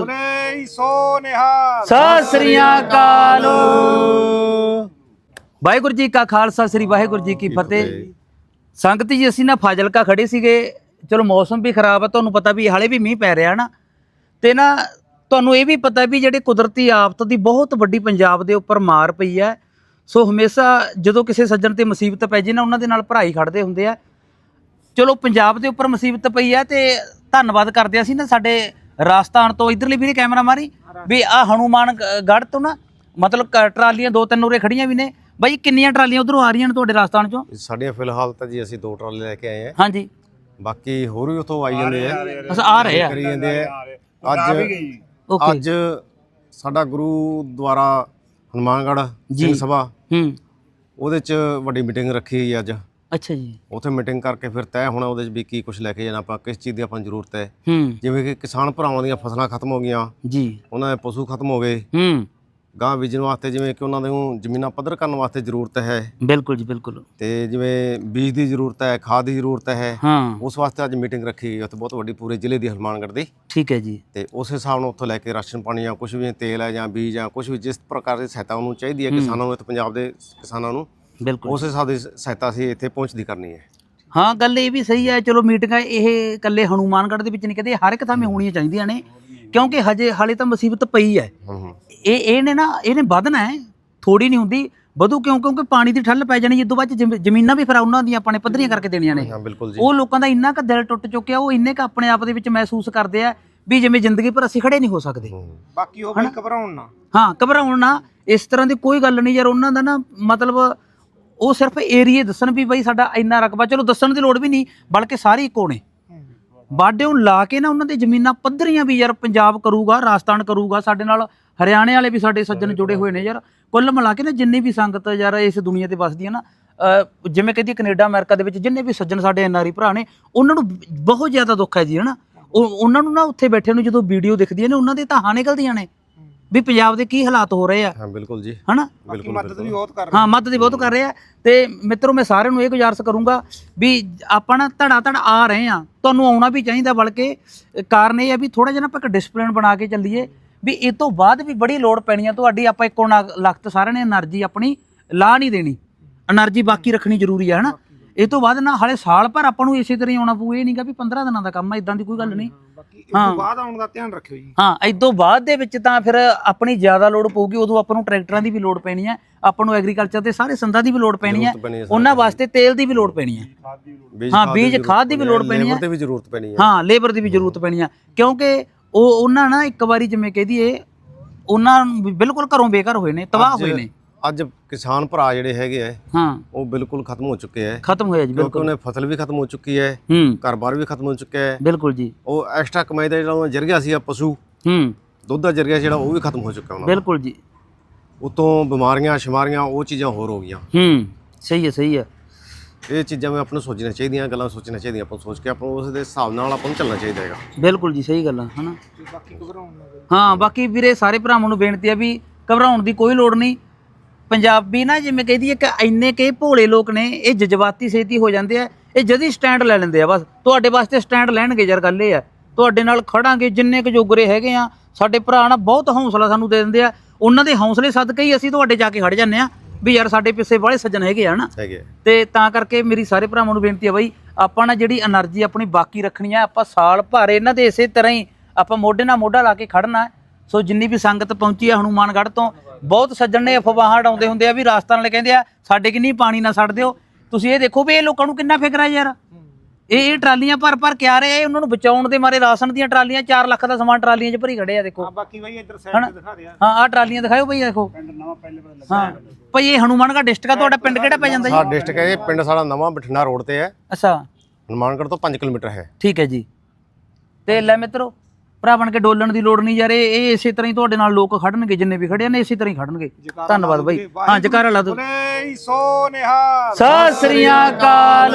ਬੋਲੇ ਸੋ ਨਿਹਾਲ ਸਤਿ ਸ੍ਰੀ ਅਕਾਲ। ਵਾਹਿਗੁਰੂ ਜੀ ਕਾ ਖਾਲਸਾ ਸ੍ਰੀ ਵਾਹਿਗੁਰੂ ਜੀ ਕੀ ਫਤਿਹ। ਸੰਗਤ ਜੀ ਅਸੀਂ ਨਾ ਫਾਜ਼ਿਲਕਾ ਖੜੇ ਸੀਗੇ। ਚਲੋ ਮੌਸਮ ਵੀ ਖਰਾਬ ਆ ਤੁਹਾਨੂੰ ਪਤਾ ਵੀ ਹਾਲੇ ਵੀ ਮੀਂਹ ਪੈ ਰਿਹਾ ਨਾ। ਤੇ ਨਾ ਤੁਹਾਨੂੰ ਇਹ ਵੀ ਪਤਾ ਵੀ ਜਿਹੜੇ ਕੁਦਰਤੀ ਆਫਤ ਦੀ ਬਹੁਤ ਵੱਡੀ ਪੰਜਾਬ ਦੇ ਉੱਪਰ ਮਾਰ ਪਈ ਹੈ ਸੋ ਹਮੇਸ਼ਾ ਜਦੋਂ ਕਿਸੇ ਸੱਜਣ ਤੇ ਮੁਸੀਬਤ ਪੈ ਜੇ ਨਾ ਉਹਨਾਂ ਦੇ ਨਾਲ ਭਰਾਈ ਖੜਦੇ ਹੁੰਦੇ ਆ। ਚਲੋ ਪੰਜਾਬ ਦੇ ਉੱਪਰ ਮੁਸੀਬਤ ਪਈ ਹੈ ਤੇ ਧੰਨਵਾਦ ਕਰਦੇ ਅਸੀਂ ਨਾ ਸਾਡੇ ਰਾਜਸਥਾਨ ਤੋਂ ਇਧਰਲੀ ਵੀ ਕੈਮਰਾ ਮਾਰੀ ਵੀ ਆ ਹਨੂਮਾਨ ਗ- ਗੜ੍ਹ ਤੋਂ ਨਾ ਮਤਲਬ ਟਰਾਲੀਆਂ ਦੋ ਤਿੰਨ ਉਰੇ ਖੜੀਆਂ ਵੀ ਨੇ। ਬਾਈ ਕਿੰਨੀਆਂ ਟਰਾਲੀਆਂ ਉਧਰੋਂ ਆ ਰਹੀਆਂ ਨੇ ਤੁਹਾਡੇ ਰਾਜਸਥਾਨ ਚੋਂ? ਸਾਡੀਆਂ ਫਿਲਹਾਲ ਤਾਂ ਜੀ ਅਸੀਂ ਦੋ ਟਰਾਲੇ ਲੈ ਕੇ ਆਏ ਆ। ਹਾਂਜੀ। ਬਾਕੀ ਹੋਰ ਵੀ ਉਥੋਂ ਆਈ ਜਾਂਦੇ ਆ। ਅਸ ਆ ਰਹੇ ਆ। ਕਰੀ ਜਾਂਦੇ ਆ। ਅੱਜ ਅੱਜ ਸਾਡਾ ਗੁਰੂ ਦੁਆਰਾ ਹਨੂਮਾਨਗੜ੍ਹ ਸਿੰਘ ਸਭਾ। ਹੂੰ। ਉਹਦੇ ਚ ਵੱਡੀ ਮੀਟਿੰਗ ਰੱਖੀ ਹੋਈ ਅੱਜ। ਅੱਛਾ ਜੀ। ਉਥੇ ਮੀਟਿੰਗ ਕਰਕੇ ਫਿਰ ਤੈਅ ਹੋਣਾ ਉਹਦੇ ਚ ਵੀ ਕੀ ਕੁਝ ਲੈ ਕੇ ਜਾਣਾ ਆਪਾਂ ਕਿਸ ਚੀਜ਼ ਦੀ ਆਪਾਂ ਜ਼ਰੂਰਤ ਹੈ। ਹੂੰ। ਜਿਵੇਂ ਕਿ ਕਿਸਾਨ ਭਰਾਵਾਂ ਦੀਆਂ ਫਸਲਾਂ ਖਤਮ ਹੋ ਗਈਆਂ ਜੀ। ਉਹਨਾਂ ਦੇ ਪਸ਼ੂ ਖਤਮ ਹੋ ਗਏ। ਹੂੰ। ਗਾਂ ਬੀਜਣ ਵਾਸਤੇ ਜਿਵੇਂ ਕਿ ਉਹਨਾਂ ਨੂੰ ਜ਼ਮੀਨਾਂ ਪੱਧਰ ਕਰਨ ਵਾਸਤੇ ਜ਼ਰੂਰਤ ਹੈ। ਬਿਲਕੁਲ ਜੀ ਬਿਲਕੁਲ। ਤੇ ਜਿਵੇਂ ਬੀਜ ਦੀ ਜ਼ਰੂਰਤ ਹੈ ਖਾਦ ਦੀ ਜ਼ਰੂਰਤ ਹੈ ਹਾਂ। ਉਸ ਵਾਸਤੇ ਅੱਜ ਮੀਟਿੰਗ ਰੱਖੀ ਗਈ ਉੱਥੇ ਬਹੁਤ ਵੱਡੀ ਪੂਰੇ ਜ਼ਿਲ੍ਹੇ ਦੀ ਹਨੂਮਾਨਗੜ੍ਹ ਦੀ। ਠੀਕ ਹੈ ਜੀ। ਤੇ ਉਸ ਹਿਸਾਬ ਨਾਲ ਉੱਥੋਂ ਲੈ ਕੇ ਰਾਸ਼ਨ ਪਾਣੀ ਜਾਂ ਕੁਝ ਵੀ ਤੇਲ ਹੈ ਜਾਂ ਬੀਜ ਜਾਂ ਕੁਝ ਵੀ ਜਿਸ ਪ੍ਰਕਾਰ ਦੀ ਸਹਾਇਤਾ ਉਹਨੂੰ ਚਾਹੀਦੀ ਹੈ। ਕਿਸਾਨਾਂ ਨੂੰ ਇੱਥੇ ਪੰਜਾਬ ਦੇ ਕਿਸਾਨਾਂ ਨੂੰ। ਬਿਲਕੁਲ ਉਸ ਹਿਸਾਬ ਦੀ ਸਹਾਇਤਾ ਅਸੀਂ ਇੱਥੇ ਪਹੁੰਚਦੀ ਕਰਨੀ ਹੈ। ਹਾਂ ਗੱਲ ਇਹ ਵੀ ਸਹੀ ਹੈ ਚਲੋ ਮੀਟਿੰਗਾਂ ਇਹ ਇਕੱਲੇ ਹਨੂਮਾਨਗੜ੍ਹ ਦੇ ਵਿੱਚ ਨਹੀਂ ਕਹਦੇ ਹਰ ਇੱਕ ਥਾਂ 'ਤੇ ਹੋਣੀਆਂ ਚਾਹੀਦੀਆਂ ਨੇ ਕਿਉਂਕਿ ਹਜੇ ਹਾਲੇ ਤਾਂ ਮੁਸੀਬਤ ਪਈ ਹੈ। ਇਹ ਇਹਨੇ ਨਾ ਇਹਨੇ ਵਧਣਾ ਹੈ ਥੋੜੀ ਨਹੀਂ ਹੁੰਦੀ ਵਧੂ ਕਿਉਂ? ਕਿਉਂਕਿ ਪਾਣੀ ਦੀ ਠੱਲ ਪੈ ਜਾਣੀ ਜਦੋਂ ਬਾਅਦ ਜ਼ਮੀਨਾਂ ਵੀ ਫਿਰ ਉਹਨਾਂ ਦੀਆਂ ਆਪਾਂ ਨੇ ਪੱਧਰੀਆਂ ਕਰਕੇ ਦੇਣੀਆਂ ਨੇ। ਹਾਂ ਬਿਲਕੁਲ ਜੀ। ਉਹ ਲੋਕਾਂ ਦਾ ਇੰਨਾ ਕੁ ਦਿਲ ਟੁੱਟ ਚੁੱਕਿਆ ਉਹ ਇੰਨੇ ਕੁ ਆਪਣੇ ਆਪ ਦੇ ਵਿੱਚ ਮਹਿਸੂਸ ਕਰਦੇ ਆ ਵੀ ਜਿਵੇਂ ਜ਼ਿੰਦਗੀ ਪਰ ਅਸੀਂ ਖੜੇ ਨਹੀਂ ਹੋ ਸਕਦੇ। ਬਾਕੀ ਉਹ ਬਈ ਘਬਰਾਉਣ ਨਾ। ਹਾਂ ਘਬਰਾਉਣ ਨਾ ਇਸ ਤਰ੍ਹਾਂ ਦੀ ਕੋਈ ਗੱਲ ਨਹੀਂ ਯਾਰ ਉਹਨਾਂ ਦਾ ਨਾ ਮਤਲਬ ਉਹ ਸਿਰਫ ਏਰੀਏ ਦੱਸਣ ਵੀ ਬਈ ਸਾਡਾ ਇੰਨਾ ਰਕਬਾ, ਚਲੋ ਦੱਸਣ ਦੀ ਲੋੜ ਵੀ ਨਹੀਂ, ਬਲਕਿ ਸਾਰੇ ਇੱਕੋ ਨੇ। ਬਾਡਿਓਂ ਲਾ ਕੇ ਨਾ ਉਹਨਾਂ ਦੇ ਜ਼ਮੀਨਾਂ ਪੱਧਰੀਆਂ ਵੀ ਯਾਰ ਪੰਜਾਬ ਕਰੂਗਾ, ਰਾਜਸਥਾਨ ਕਰੂਗਾ, ਸਾਡੇ ਨਾਲ ਹਰਿਆਣੇ ਵਾਲੇ ਵੀ ਸਾਡੇ ਸੱਜਣ ਜੁੜੇ ਹੋਏ ਨੇ ਯਾਰ। ਕੁੱਲ ਮਿਲਾ ਕੇ ਨਾ ਜਿੰਨੀ ਵੀ ਸੰਗਤ ਯਾਰ ਇਸ ਦੁਨੀਆ ਤੇ ਵਸਦੀ ਹੈ ਨਾ ਜਿਵੇਂ ਕਹਿੰਦੀ ਕੈਨੇਡਾ, ਅਮਰੀਕਾ ਦੇ ਵਿੱਚ ਜਿੰਨੇ ਵੀ ਸੱਜਣ ਸਾਡੇ ਐਨਆਰਈ ਭਰਾ ਨੇ, ਉਹਨਾਂ ਨੂੰ ਬਹੁਤ ਜ਼ਿਆਦਾ ਦੁੱਖ ਹੈ ਜੀ ਹਨਾ ਉਹ ਉਹਨਾਂ ਨੂੰ ਨਾ ਉੱਥੇ ਬੈਠੇ ਨੂੰ ਜਦੋਂ ਵੀਡੀਓ ਦਿਖਦੀਆਂ ਨੇ, ਉਹਨਾਂ ਦੇ ਤਾਂ ਹਾਂ ਨਿਕਲਦੀਆਂ ਨੇ। ਵੀ ਪੰਜਾਬ ਦੇ ਕੀ ਹਾਲਾਤ ਹੋ ਰਹੇ ਆ। ਹਾਂ ਬਿਲਕੁਲ ਜੀ। ਹਨਾ? ਬਾਕੀ ਮਦਦ ਵੀ ਬਹੁਤ ਕਰ ਰਹੇ ਹਾਂ ਮਦਦ ਵੀ ਬਹੁਤ ਕਰ ਰਹੇ ਆ। ਤੇ ਮਿੱਤਰੋ ਮੈਂ ਸਾਰਿਆਂ ਨੂੰ ਇਹ ਗੁਜ਼ਾਰਸ ਕਰੂੰਗਾ ਵੀ ਆਪਾਂ ਨਾ ਧੜਾ ਧੜ ਆ ਰਹੇ ਆ। ਤੁਹਾਨੂੰ ਆਉਣਾ ਵੀ ਚਾਹੀਦਾ ਬਲਕਿ ਕਾਰਨ ਇਹ ਆ ਵੀ ਥੋੜਾ ਜਿਹਾ ਨਾ ਆਪਾਂ ਇੱਕ ਡਿਸਪਲਿਨ ਬਣਾ ਕੇ ਚੱਲੀਏ ਵੀ ਇਹ ਤੋਂ ਬਾਅਦ ਵੀ ਬੜੀ ਲੋੜ ਪੈਣੀ ਆ। ਤੁਹਾਡੀ ਆਪਾਂ ਇੱਕੋ ਲਖਤ ਸਾਰਿਆਂ ਨੇ એનર્ਜੀ ਆਪਣੀ ਲਾ ਨਹੀਂ ਦੇਣੀ। એનર્ਜੀ ਬਾਕੀ ਰੱਖਣੀ ਜ਼ਰੂਰੀ ਆ ਹਨਾ? ਇਹ ਤੋਂ ਬਾਅਦ ਨਾ ਹਾਲੇ ਸਾਲ ਭਰ ਆਪਾਂ ਨੂੰ ਇਸੇ ਤਰ੍ਹਾਂ ਹੀ ਆਉਣਾ ਪਊ ਇਹ ਨਹੀਂਗਾ ਵੀ 15 ਦਿਨਾਂ ਦਾ ਕੰਮ ਆ ਇਦਾਂ ਦੀ ਕੋਈ ਗੱਲ ਨਹੀਂ। ਬਾਕੀ ਇਸ ਤੋਂ ਬਾਅਦ ਆਉਣ ਦਾ ਧਿਆਨ ਰੱਖਿਓ ਜੀ। ਹਾਂ ਇਦੋਂ ਬਾਅਦ ਦੇ ਵਿੱਚ ਤਾਂ ਫਿਰ ਆਪਣੀ ਜ਼ਿਆਦਾ ਲੋੜ ਪਊਗੀ ਉਦੋਂ ਆਪਾਂ ਨੂੰ ਟਰੈਕਟਰਾਂ ਦੀ ਵੀ ਲੋੜ ਪੈਣੀ ਹੈ ਆਪਾਂ ਨੂੰ ਐਗਰੀਕਲਚਰ ਦੇ ਸਾਰੇ ਸੰਦਾਂ ਦੀ ਵੀ ਲੋੜ ਪੈਣੀ ਹੈ ਜ਼ਰੂਰਤ ਪੈਣੀ ਹੈ ਉਹਨਾਂ ਵਾਸਤੇ ਤੇਲ ਦੀ ਵੀ ਲੋੜ ਪੈਣੀ ਹੈ ਬੀਜ ਹਾਂ, ਖਾਦ ਬੀਜ ਜ਼ਰੂਰਤ ਖਾਦ ਦੀ ਵੀ ਲੋੜ ਪੈਣੀ labor ਹੈ। ਤੇ ਵੀ ਜ਼ਰੂਰਤ ਪੈਣੀ ਹੈ ਹਾਂ ਲੇਬਰ ਦੀ ਵੀ ਜ਼ਰੂਰਤ ਪੈਣੀ ਹੈ ਕਿਉਂਕਿ ਉਹ ਉਹਨਾਂ ਨਾ ਇੱਕ ਵਾਰੀ ਜਿਵੇਂ ਕਹਿ ਦਈਏ ਉਹਨਾਂ ਨੂੰ ਵੀ ਬਿਲਕੁਲ ਘਰੋਂ ਬੇਘਰ ਹੋਏ ਨੇ ਤਬਾਹ ਹੋਏ ਨੇ। ਅੱਜ ਕਿਸਾਨ ਭਰਾ ਜਿਹੜੇ ਹੈਗੇ ਆ ਹਾਂ। ਉਹ ਬਿਲਕੁਲ ਖਤਮ ਹੋ ਚੁੱਕੇ ਹੈ ਖਤਮ ਹੋਇਆ ਜੀ ਕਿਉਂਕਿ ਬਿਲਕੁਲ। ਉਹਨੇ ਫਸਲ ਵੀ ਖਤਮ ਹੋ ਚੁੱਕੀ ਹੈ ਹੂੰ। ਘਰ-ਬਾਰ ਵੀ ਖਤਮ ਹੋ ਚੁੱਕਿਆ ਹੈ ਬਿਲਕੁਲ ਜੀ। ਉਹ ਐਕਸਟਰਾ ਕਮਾਈ ਦਾ ਜਿਹੜਾ ਉਹਨਾਂ ਜਰੀਆ ਸੀ ਪਸ਼ੂ ਹੂੰ। ਦੁੱਧ ਦਾ ਜਰੀਆ ਜਿਹੜਾ ਉਹ ਵੀ ਖਤਮ ਹੋ ਚੁੱਕਾ ਉਹਨਾਂ ਦਾ। ਬਿਲਕੁਲ ਜੀ। ਉਤੋਂ ਬਿਮਾਰੀਆਂ ਸ਼ਿਮਾਰੀਆਂ ਉਹ ਚੀਜ਼ਾਂ ਹੋਰ ਹੋ ਗਈਆਂ। ਹੂੰ ਸਹੀ ਹੈ ਸਹੀ ਹੈ। ਇਹ ਚੀਜ਼ਾਂ ਵੀ ਆਪਾਂ ਨੂੰ ਸੋਚਣੀਆਂ ਚਾਹੀਦੀਆਂ ਗੱਲਾਂ ਸੋਚਣੀਆਂ ਚਾਹੀਦੀਆਂ। ਆਪਾਂ ਨੂੰ ਸੋਚ ਕੇ ਆਪਾਂ ਨੂੰ ਉਸ ਦੇ ਹਿਸਾਬ ਨਾਲ ਆਪਾਂ ਨੂੰ ਚੱਲਣਾ ਚਾਹੀਦਾ ਹੈਗਾ। ਬਿਲਕੁਲ ਜੀ ਸਹੀ ਗੱਲ ਆ ਹਨਾ। ਬਾਕੀ ਘਬਰਾਉਣ ਹਾਂ ਬਾਕੀ ਵੀਰੇ ਸਾਰੇ ਭਰਾਵਾਂ ਨੂੰ ਬੇਨਤੀ ਆ ਵੀ ਘਬਰਾਉਣ ਦੀ ਕੋਈ ਲੋੜ ਨਹੀਂ। ਪੰਜਾਬੀ ਨਾ ਜਿਵੇਂ ਕਹਿੰਦੀ ਕਿ ਇੰਨੇ ਕੇ ਭੋਲੇ ਲੋਕ ਨੇ ਇਹ ਜਜ਼ਬਾਤੀ ਸੇਤੀ ਹੋ ਜਾਂਦੇ ਆ ਇਹ ਜਦੀ ਸਟੈਂਡ ਲੈ ਲੈਂਦੇ ਆ ਬਸ। ਤੁਹਾਡੇ ਵਾਸਤੇ ਸਟੈਂਡ ਲੈਣਗੇ ਯਾਰ ਗੱਲ ਇਹ ਆ। ਤੁਹਾਡੇ ਨਾਲ ਖੜਾਂਗੇ ਜਿੰਨੇ ਕੁ ਜੋਗਰੇ ਹੈਗੇ ਆ ਸਾਡੇ ਭਰਾ ਨਾ ਬਹੁਤ ਹੌਸਲਾ ਸਾਨੂੰ ਦੇ ਦਿੰਦੇ ਆ। ਉਹਨਾਂ ਦੇ ਹੌਸਲੇ ਸਦਕੇ ਹੀ ਅਸੀਂ ਤੁਹਾਡੇ ਜਾ ਕੇ ਖੜ ਜਾਂਦੇ ਆ ਵੀ ਯਾਰ ਸਾਡੇ ਪਿੱਛੇ ਵਾਲੇ ਸੱਜਣ ਹੈਗੇ ਆ ਨਾ ਤੇ ਤਾਂ ਕਰਕੇ ਮੇਰੀ ਸਾਰੇ ਭਰਾਵਾਂ ਨੂੰ ਬੇਨਤੀ ਆ ਬਾਈ ਆਪਾਂ ਨਾ ਜਿਹੜੀ એનર્ਜੀ ਆਪਣੀ ਬਾਕੀ ਰੱਖਣੀ ਆ ਆਪਾਂ ਸਾਲ ਭਰ ਇਹਨਾਂ ਦੇ ਇਸੇ ਤਰ੍ਹਾਂ ਹੀ ਆਪਾਂ ਮੋਢੇ ਨਾਲ ਮੋਢਾ ਲਾ ਕੇ ਖੜਨਾ। ਸੋ ਜਿੰਨੀ ਵੀ ਸੰਗਤ ਪਹੁੰਚੀ ਆ ਹਨੂਮਾਨਗੜ੍ਹ ਤੋਂ ਬਹੁਤ ਸੱਜਣ ਨੇ ਅਫਵਾਹਾਂ ਉਡਾਉਂਦੇ ਹੁੰਦੇ ਆ ਵੀ ਰਾਜਸਥਾਨ ਵਾਲੇ ਕਹਿੰਦੇ ਆ ਸਾਡੇ ਕਿੰਨੀ ਪਾਣੀ ਨਾ ਛੱਡ ਦਿਓ ਤੁਸੀਂ ਇਹ ਦੇਖੋ ਵੀ ਇਹ ਲੋਕਾਂ ਨੂੰ ਕਿੰਨਾ ਫਿਕਰ ਆ ਯਾਰ। ਇਹ ਇਹ ਟਰਾਲੀਆਂ ਭਰ ਭਰ ਕੇ ਆ ਰਹੇ ਆ ਉਹਨਾਂ ਨੂੰ ਬਚਾਉਣ ਦੇ ਮਾਰੇ ਰਾਸ਼ਨ ਦੀਆਂ ਟਰਾਲੀਆਂ 4 ਲੱਖ ਦਾ ਸਮਾਨ ਟਰਾਲੀਆਂ 'ਚ ਭਰੀ ਖੜੇ ਆ ਦੇਖੋ। ਹਾਂ ਬਾਕੀ ਬਈ ਇੱਧਰ ਸਾਈਡ ਤੇ ਦਿਖਾ ਦਿਆ ਹਾਂ ਆਹ ਟਰਾਲੀਆਂ ਦਿਖਾਓ ਬਈ ਦੇਖੋ। ਪਿੰਡ ਨਵਾਂ ਪਹਿਲੇ ਪਤਾ ਲੱਗਾ ਹਾਂ ਭਈ ਇਹ ਹਨੂਮਾਨਗੜ੍ਹ ਡਿਸਟ੍ਰਿਕਟ ਆ ਤੁਹਾਡਾ ਪਿੰਡ ਕਿਹੜਾ ਪੈ ਜਾਂਦਾ ਜੀ? ਸਾਡਾ ਡਿਸਟ੍ਰਿਕਟ ਹੈ ਇਹ ਪਿੰਡ ਸਾਡਾ ਨਵਾਂ ਬਠਿੰਡਾ ਰੋਡ ਤੇ ਹੈ। ਅੱਛਾ। ਹਨੂਮਾਨਗੜ੍ਹ ਤੋਂ 5 ਕਿਲੋਮੀਟਰ ਹੈ। ਠੀਕ ਹੈ ਜੀ। ਤੇ ਲੈ ਮਿੱਤਰੋ ਭਰਾ ਬਣ ਕੇ ਡੋਲਣ ਦੀ ਲੋੜ ਨਹੀਂ ਯਾਰ ਇਹ ਇਹ ਇਸੇ ਤਰ੍ਹਾਂ ਹੀ ਤੁਹਾਡੇ ਨਾਲ ਲੋਕ ਖੜਨਗੇ ਜਿੰਨੇ ਵੀ ਖੜੇ ਨੇ ਇਸੇ ਤਰ੍ਹਾਂ ਹੀ ਖੜਨਗੇ। ਧੰਨਵਾਦ ਬਾਈ। ਹਾਂ ਜਕਾਰਾ ਲਾ ਦੋ ਬੋਲੇ ਸੋ ਨਿਹਾਲ ਸਤਿ ਸ੍ਰੀ ਅਕਾਲ।